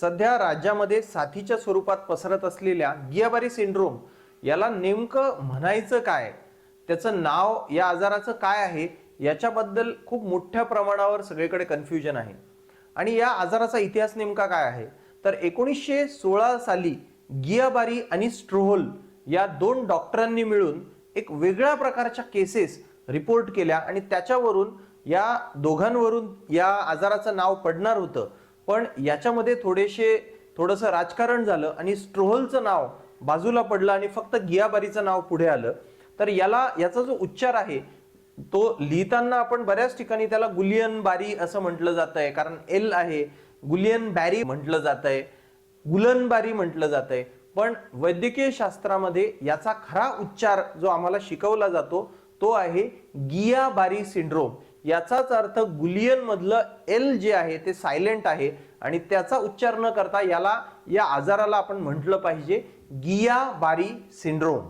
सध्या राज्यामध्ये साथीच्या स्वरूपात पसरत असलेल्या गियाबारी सिंड्रोम याला नेमकं म्हणायचं काय? त्याचं नाव या आजाराचं काय आहे? याच्याबद्दल खूप मोठ्या प्रमाणावर सगळीकडे कन्फ्युजन आहे. आणि या आजाराचा इतिहास नेमका काय आहे? तर एकोणीसशे सोळा साली गियाबारी आणि स्ट्रोहोल या दोन डॉक्टरांनी मिळून एक वेगळ्या प्रकारच्या केसेस रिपोर्ट केल्या. आणि त्याच्यावरून या दोघांवरून या आजाराचं नाव पडणार होतं. पण याच्यामध्ये थोडेसे थोडंसं राजकारण झालं आणि स्ट्रोहलचं नाव बाजूला पडलं आणि फक्त गियाबारीचं नाव पुढे आलं तर याला याचा जो उच्चार आहे तो लिहिताना आपण बऱ्याच ठिकाणी त्याला गुलियन बारी असं म्हटलं जात आहे कारण एल आहे गुलियन बॅरी म्हटलं जात आहे गुलनबारी म्हटलं जात आहे पण वैद्यकीय शास्त्रामध्ये याचा खरा उच्चार जो आम्हाला शिकवला जातो तो आहे गियाबारी सिंड्रोम. याचाच अर्थ गुलियन मधलं एल जे आहे ते सायलेंट आहे आणि त्याचा उच्चार न करता याला या आजाराला आपण म्हटलं पाहिजे गिया बारी सिंड्रोम.